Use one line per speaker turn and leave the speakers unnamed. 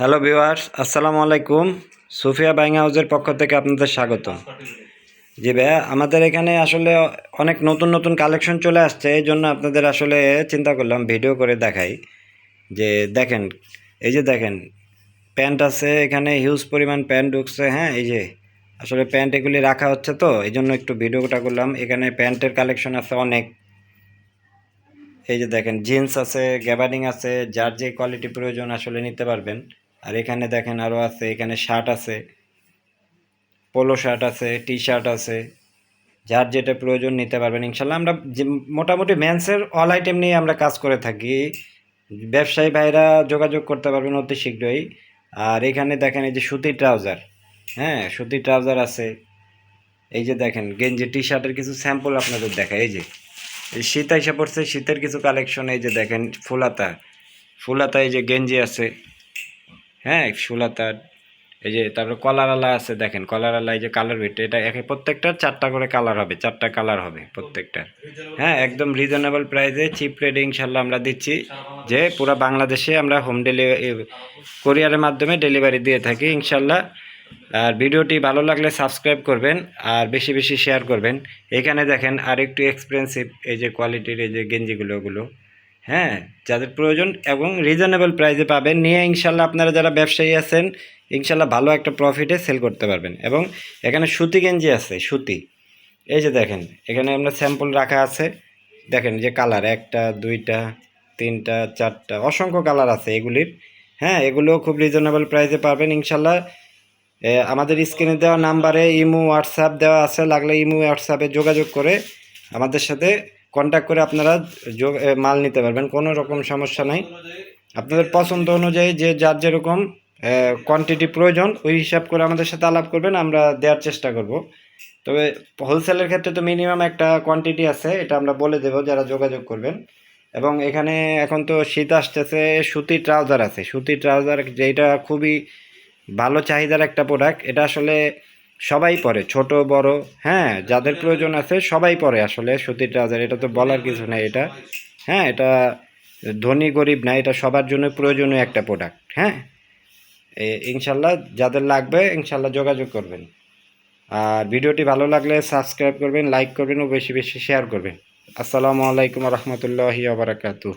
Hello viewers, আসসালামু আলাইকুম। Sufia buying হাউসের পক্ষ থেকে আপনাদের স্বাগত জি ভাইয়া, আমাদের এখানে আসলে অনেক নতুন নতুন কালেকশন চলে আসছে, এই জন্য আপনাদের আসলে চিন্তা করলাম ভিডিও করে দেখাই। যে দেখেন, এই যে দেখেন, প্যান্ট আছে এখানে, হিউজ পরিমাণ প্যান্ট ঢুকছে হ্যাঁ এই যে, আসলে প্যান্ট এগুলি রাখা হচ্ছে তো, এই জন্য একটু ভিডিওটা করলাম। এখানে প্যান্টের কালেকশন আছে অনেক। এই যে দেখেন, জিন্স আছে গ্যাবার্ডিং আছে, যার যে কোয়ালিটি প্রয়োজন আসলে নিতে পারবেন। আর এখানে দেখেন আরও আছে, এখানে শার্ট আছে পোলো শার্ট আছে টি শার্ট আছে। যার যেটা প্রয়োজন নিতে পারবেন। ইনশাল্লাহ আমরা মোটামুটি ম্যান্সের অল আইটেম নিয়ে আমরা কাজ করে থাকি। ব্যবসায়ী ভাইরা যোগাযোগ করতে পারবেন অতি শীঘ্রই। আর এখানে দেখেন এই যে সুতির ট্রাউজার হ্যাঁ সুতির ট্রাউজার আছে। এই যে দেখেন, গেঞ্জি টি শার্টের কিছু স্যাম্পল আপনাদের দেখায় এই যে শীত এসে পড়ছে শীতের কিছু কালেকশন এই যে দেখেন, ফুলাতা। ফুলাতা এই যে গেঞ্জি আছে হ্যাঁ ফুলাতা এই যে তারপরে কলারালা আছে দেখেন কলারালা এই যে কালার বিট এটা একে, প্রত্যেকটা চারটা করে কালার হবে, চারটা কালার হবে প্রত্যেকটা। হ্যাঁ একদম রিজনেবল প্রাইসে চিপ রেটে ইনশাল্লাহ আমরা দিচ্ছি যে পুরো বাংলাদেশে আমরা হোম ডেলিভারি কোরিয়ারের মাধ্যমে ডেলিভারি দিয়ে থাকি ইনশাল্লাহ আর ভিডিওটি ভালো লাগলে সাবস্ক্রাইব করবেন আর বেশি বেশি শেয়ার করবেন। এখানে দেখেন আর একটু এক্সপেন্সিভ এই যে কোয়ালিটির এই যে গেঞ্জিগুলো, ওগুলো। হ্যাঁ যাদের প্রয়োজন এবং রিজনেবল প্রাইসে পাবেন, নিয়ে ইনশাল্লাহ আপনারা যারা ব্যবসায়ী আছেন ইনশাল্লাহ ভালো একটা প্রফিটে সেল করতে পারবেন। এবং এখানে সুতি গেঞ্জি আছে, সুতি। এই যে দেখেন, এখানে আমরা স্যাম্পল রাখা আছে। দেখেন যে কালার একটা, দুইটা, তিনটা, চারটা, অসংখ্য কালার আছে এগুলির। হ্যাঁ এগুলো খুব রিজনেবল প্রাইসে পাবেন ইনশাল্লাহ আমাদের স্ক্রিনে দেওয়া নাম্বারে ইমো, হোয়াটসঅ্যাপ দেওয়া আছে, লাগলে ইমো, হোয়াটসঅ্যাপে যোগাযোগ করে আমাদের সাথে কন্ট্যাক্ট করে আপনারা যোগ- মাল নিতে পারবেন, কোনো রকম সমস্যা নাই। আপনাদের পছন্দ অনুযায়ী যে যার যেরকম কোয়ান্টিটি প্রয়োজন, ওই হিসাব করে আমাদের সাথে আলাপ করবেন, আমরা দেওয়ার চেষ্টা করব। তবে হোলসেলের ক্ষেত্রে তো মিনিমাম একটা কোয়ান্টিটি আছে, এটা আমরা বলে দেবো, যারা যোগাযোগ করবেন। এবং এখানে এখন তো শীত আসতেছে সুতির ট্রাউজার আছে। সুতির ট্রাউজার যেটা খুবই ভালো চাহিদার একটা প্রোডাক্ট এটা আসলে সবাই পরে, ছোট, বড় হ্যাঁ যাদের প্রয়োজন আছে সবাই পরে আসলে সুতির ট্রাউজার এটা তো বলার কিছু নেই, এটা হ্যাঁ এটা ধনী, গরিব না, এটা সবার জন্য প্রয়োজনীয় একটা প্রোডাক্ট হ্যাঁ? ইনশাল্লাহ যাদের লাগবে, ইনশাল্লাহ যোগাযোগ করবেন। আর ভিডিওটি ভালো লাগলে সাবস্ক্রাইব করবেন লাইক করবেন ও বেশি বেশি শেয়ার করবেন। আসসালামু আলাইকুম রহমতুল্লাহি আবরাকাতু